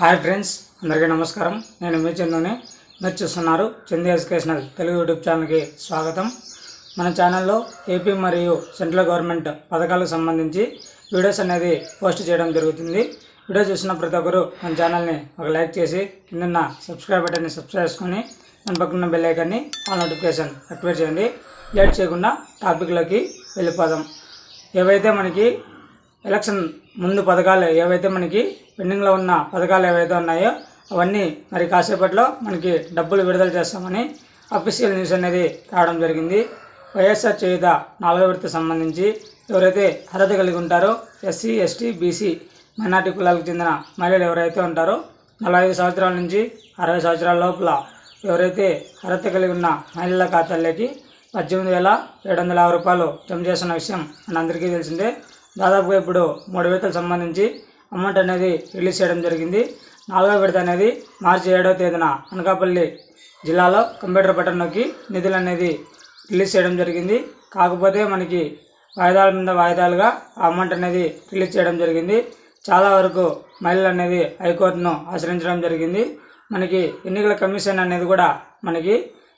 Hi friends అందరికీ నమస్కారం. నేను మీ చందుని మీరు చూస్తున్నారు చందు ఎడ్యుకేషనల్ తెలుగు యూట్యూబ్ ఛానల్కి స్వాగతం. మన ఛానల్లో ఏపీ మరియు సెంట్రల్ గవర్నమెంట్ పథకాలకు సంబంధించి వీడియోస్ అనేది పోస్ట్ చేయడం జరుగుతుంది. వీడియో చూసిన ప్రతి ఒక్కరు మన ఛానల్ని ఒక లైక్ చేసి కిందన్న సబ్స్క్రైబ్ బటన్ని సబ్స్క్రైబ్ చేసుకొని మన పక్కన బెల్ ఐకాన్ని ఆల్ నోటిఫికేషన్ యాక్టివేట్ చేయండి. లేట్ చేయకుండా టాపిక్లోకి వెళ్ళిపోదాం. ఏవైతే మనకి ఎలక్షన్ ముందు పథకాలు ఏవైతే మనకి పెండింగ్లో ఉన్న పథకాలు ఏవైతే ఉన్నాయో అవన్నీ మరి కాసేపట్లో మనకి డబ్బులు విడుదల చేస్తామని అఫీషియల్ న్యూస్ అనేది రావడం జరిగింది. వైఎస్ఆర్ చేయుత నాలుగో విడత సంబంధించి ఎవరైతే అర్హత కలిగి ఉంటారో ఎస్సీ ఎస్టీ బీసీ మైనార్టీ కులాలకు చెందిన మహిళలు ఎవరైతే ఉంటారో నలభై ఐదు సంవత్సరాల నుంచి అరవై సంవత్సరాల లోపల ఎవరైతే అర్హత కలిగి ఉన్న మహిళల ఖాతాల్లోకి పద్దెనిమిది వేల ఏడు వందల యాభై రూపాయలు జమ చేస్తున్న విషయం మనందరికీ తెలిసిందే. దాదాపుగా ఇప్పుడు మూడు విడతలకు సంబంధించి అమౌంట్ అనేది రిలీజ్ చేయడం జరిగింది. నాలుగో విడత అనేది మార్చి ఏడవ తేదీన అనకాపల్లి జిల్లాలో కంప్యూటర్ బటన్ నొక్కి నిధులు అనేది రిలీజ్ చేయడం జరిగింది. కాకపోతే మనకి వాయిదాల మీద వాయిదాలుగా ఆ అమౌంట్ అనేది రిలీజ్ చేయడం జరిగింది. చాలా వరకు మహిళలు అనేది హైకోర్టును ఆశ్రయించడం జరిగింది. మనకి ఎన్నికల కమిషన్ అనేది కూడా మనకి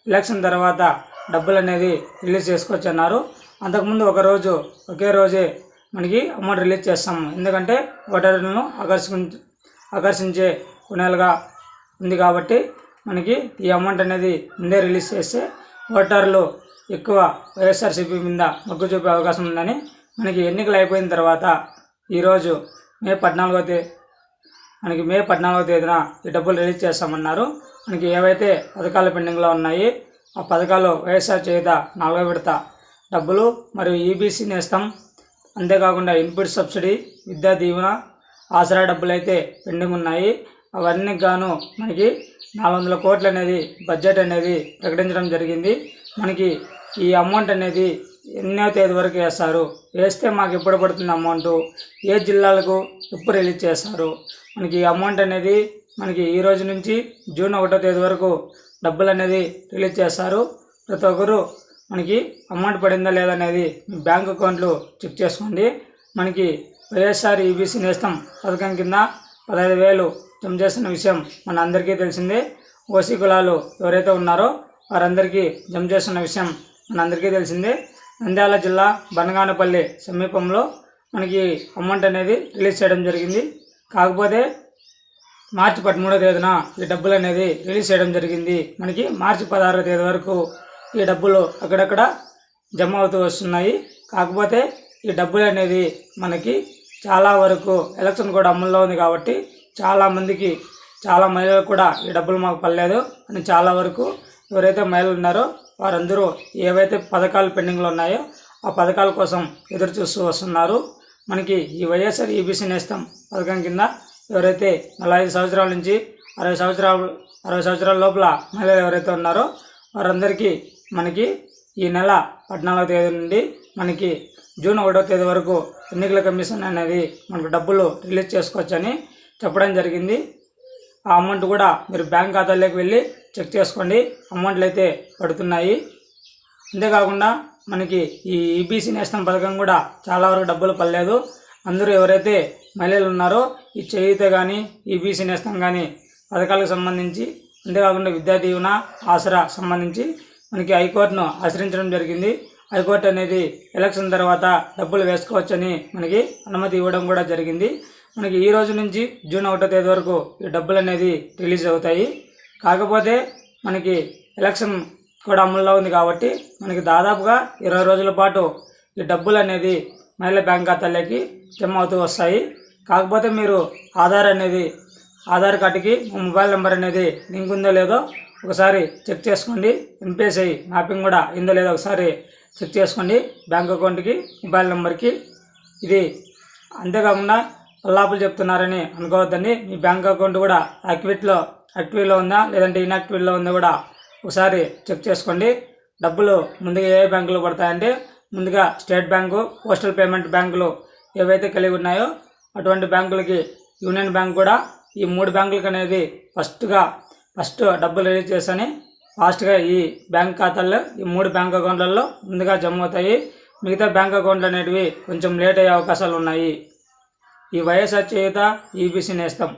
ఎలక్షన్ తర్వాత డబ్బులు అనేది రిలీజ్ చేసుకోవచ్చు అన్నారు అంతకుముందు ఒకరోజు ఒకే రోజే మనకి అమౌంట్ రిలీజ్ చేస్తాము. ఎందుకంటే ఓటర్లను ఆకర్షించ ఆకర్షించే కొనేలుగా ఉంది కాబట్టి మనకి ఈ అమౌంట్ అనేది ముందే రిలీజ్ చేస్తే ఓటర్లు ఎక్కువ వైఎస్ఆర్సీపీ మీద మొగ్గు చూపే అవకాశం ఉందని మనకి ఎన్నికలు అయిపోయిన తర్వాత ఈరోజు మే పద్నాలుగో తేదీ మనకి మే పద్నాలుగో తేదీన ఈ డబ్బులు రిలీజ్ చేస్తామన్నారు. మనకి ఏవైతే పథకాలు పెండింగ్లో ఉన్నాయి ఆ పథకాలు వైఎస్ఆర్ చేత నాలుగో విడత డబ్బులు మరియు ఈబీసీ నేస్తం అంతేకాకుండా ఇన్పుట్ సబ్సిడీ విద్యా దీవెన ఆసరా డబ్బులు అయితే పెండింగ్ ఉన్నాయి. అవన్నీ గాను మనకి నాలుగు వందల కోట్లు అనేది బడ్జెట్ అనేది ప్రకటించడం జరిగింది. మనకి ఈ అమౌంట్ అనేది ఎన్నో తేదీ వరకు వేస్తారు. వేస్తే మాకు ఎప్పుడు పడుతుంది అమౌంట్ ఏ జిల్లాలకు ఎప్పుడు రిలీజ్ చేస్తారు? మనకి ఈ అమౌంట్ అనేది మనకి ఈ రోజు నుంచి జూన్ ఒకటో తేదీ వరకు డబ్బులు అనేది రిలీజ్ చేస్తారు. ప్రతి ఒక్కరు మనకి అమౌంట్ పడిందా లేదా అనేది మీ బ్యాంక్ అకౌంట్లో చెక్ చేసుకోండి. మనకి వైఎస్ఆర్ ఈబీసీ నేస్తం పథకం కింద పదహైదు వేలు జమ చేస్తున్న విషయం మన అందరికీ తెలిసిందే. ఓసీ కులాలు ఎవరైతే ఉన్నారో వారందరికీ జమ చేస్తున్న విషయం మన అందరికీ తెలిసిందే. నంద్యాల జిల్లా బనగానపల్లి సమీపంలో మనకి అమౌంట్ అనేది రిలీజ్ చేయడం జరిగింది. కాకపోతే మార్చి పదమూడో తేదీన ఈ డబ్బులు అనేది రిలీజ్ చేయడం జరిగింది. మనకి మార్చి పదహారో తేదీ వరకు ఈ డబ్బులు అక్కడక్కడ జమ అవుతూ వస్తున్నాయి. కాకపోతే ఈ డబ్బులు అనేది మనకి చాలా వరకు ఎలక్షన్ కూడా అమల్లో ఉంది కాబట్టి చాలా మందికి చాలా మహిళలు కూడా ఈ డబ్బులు మాకు పడలేదు అని చాలా వరకు ఎవరైతే మహిళలు ఉన్నారో వారందరూ ఏవైతే పథకాలు పెండింగ్లో ఉన్నాయో ఆ పథకాల కోసం ఎదురు చూస్తూ వస్తున్నారు. మనకి ఈ వైఎస్ఆర్ ఈబీసీ నేస్తం పథకం కింద ఎవరైతే నలభై ఐదు సంవత్సరాల నుంచి అరవై సంవత్సరాలు అరవై సంవత్సరాల లోపల మహిళలు ఎవరైతే ఉన్నారో వారందరికీ మనకి ఈ నెల పద్నాలుగో తేదీ నుండి మనకి జూన్ ఒకటో తేదీ వరకు ఎన్నికల కమిషన్ అనేది మనకు డబ్బులు రిలీజ్ చేసుకోవచ్చని చెప్పడం జరిగింది. ఆ అమౌంట్ కూడా మీరు బ్యాంక్ ఖాతాలోకి వెళ్ళి చెక్ చేసుకోండి. అమౌంట్లు అయితే పడుతున్నాయి. అంతేకాకుండా మనకి ఈ ఈబీసీ నేస్తం పథకం కూడా చాలా వరకు డబ్బులు పడలేదు. అందరూ ఎవరైతే మహిళలు ఉన్నారో ఈ చేయుత కానీ ఈబీసీ నేస్తం కానీ పథకాలకు సంబంధించి అంతేకాకుండా విద్యా దీవెన ఆసరా సంబంధించి మనకి హైకోర్టును ఆశ్రయించడం జరిగింది. హైకోర్టు అనేది ఎలక్షన్ తర్వాత డబ్బులు వేసుకోవచ్చని మనకి అనుమతి ఇవ్వడం కూడా జరిగింది. మనకి ఈ రోజు నుంచి జూన్ ఒకటో తేదీ వరకు ఈ డబ్బులు అనేది రిలీజ్ అవుతాయి. కాకపోతే మనకి ఎలక్షన్ కూడా అమల్లో ఉంది కాబట్టి మనకి దాదాపుగా ఇరవై రోజుల పాటు ఈ డబ్బులు అనేది మహిళా బ్యాంక్ ఖాతాలోకి జమ అవుతూ వస్తాయి. కాకపోతే మీరు ఆధార్ అనేది ఆధార్ కార్డుకి మొబైల్ నెంబర్ అనేది లింక్ ఉందో లేదో ఒకసారి చెక్ చేసుకోండి. ఎన్పిఎస్ఐ మ్యాపింగ్ కూడా అయిందో లేదో ఒకసారి చెక్ చేసుకోండి. బ్యాంక్ అకౌంట్కి మొబైల్ నెంబర్కి ఇది అంతేకాకుండా పల్లాపులు చెప్తున్నారని అనుకోవద్దండి. మీ బ్యాంక్ అకౌంట్ కూడా యాక్టివేట్లో యాక్టివ్లో ఉందా? లేదంటే ఇన్యాక్టివ్లో ఉందా కూడా ఒకసారి చెక్ చేసుకోండి. డబ్బులు ముందుగా ఏ బ్యాంకులో పడతాయంటే ముందుగా స్టేట్ బ్యాంకు పోస్టల్ పేమెంట్ బ్యాంకులు ఏవైతే కలిగి ఉన్నాయో అటువంటి బ్యాంకులకి యూనియన్ బ్యాంక్ కూడా ఈ మూడు బ్యాంకులకు అనేది ఫస్ట్గా ఫస్ట్ డబ్బులు రిలీజ్ చేసని ఫాస్ట్గా ఈ బ్యాంక్ ఖాతాల్లో ఈ మూడు బ్యాంక్ అకౌంట్లలో ముందుగా జమ అవుతాయి మిగతా బ్యాంక్ అకౌంట్లు అనేటివి కొంచెం లేట్ అయ్యే అవకాశాలు ఉన్నాయి. ఈ వైఎస్ఆర్ చేయుత ఈబీసీ నేస్తం.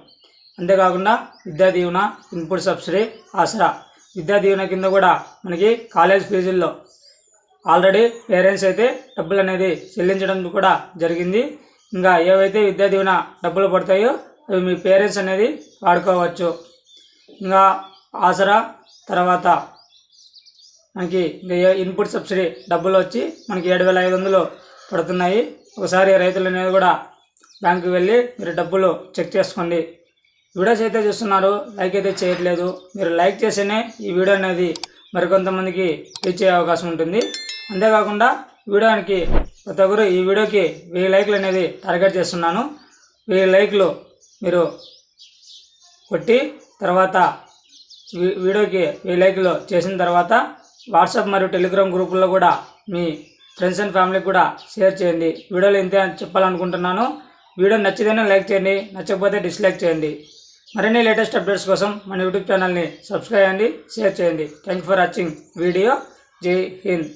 అంతేకాకుండా విద్యా దీవెన ఇన్పుట్ సబ్సిడీ ఆసరా. విద్యా దీవెన కింద కూడా మనకి కాలేజ్ ఫీజుల్లో ఆల్రెడీ పేరెంట్స్ అయితే డబ్బులు అనేది చెల్లించడం కూడా జరిగింది. ఇంకా ఏవైతే విద్యా దీవెన డబ్బులు పడతాయో అవి మీ పేరెంట్స్ అనేది వాడుకోవచ్చు. ఇంకా ఆసరా తర్వాత మనకి ఇన్పుట్ సబ్సిడీ డబ్బులు వచ్చి మనకి ఏడు వేల ఐదు వందలు పడుతున్నాయి. ఒకసారి రైతులు అనేది కూడా బ్యాంకుకి వెళ్ళి మీరు డబ్బులు చెక్ చేసుకోండి. వీడియోస్ అయితే చూస్తున్నారు లైక్ అయితే చేయట్లేదు. మీరు లైక్ చేస్తేనే ఈ వీడియో అనేది మరికొంతమందికి రీచ్ అయ్యే అవకాశం ఉంటుంది. అంతేకాకుండా వీడియోనికి ప్రతి ఒక్కరు ఈ వీడియోకి వెయ్యి లైక్లు అనేది టార్గెట్ చేస్తున్నాను. వెయ్యి లైక్లు మీరు కొట్టి తర్వాత వీ- వీడియోకి మీ లైక్లు చేసిన తర్వాత వాట్సాప్ మరియు టెలిగ్రామ్ గ్రూపుల్లో కూడా మీ ఫ్రెండ్స్ అండ్ ఫ్యామిలీకి కూడా షేర్ చేయండి. వీడియోలో ఇంతే అని చెప్పాలనుకుంటున్నాను. వీడియో నచ్చితేనే లైక్ చేయండి నచ్చకపోతే డిస్లైక్ చేయండి. మరిన్ని లేటెస్ట్ అప్డేట్స్ కోసం మన యూట్యూబ్ ఛానల్ని సబ్స్క్రైబ్ చేయండి షేర్ చేయండి. Thank for watching. వీడియో జై హింద్.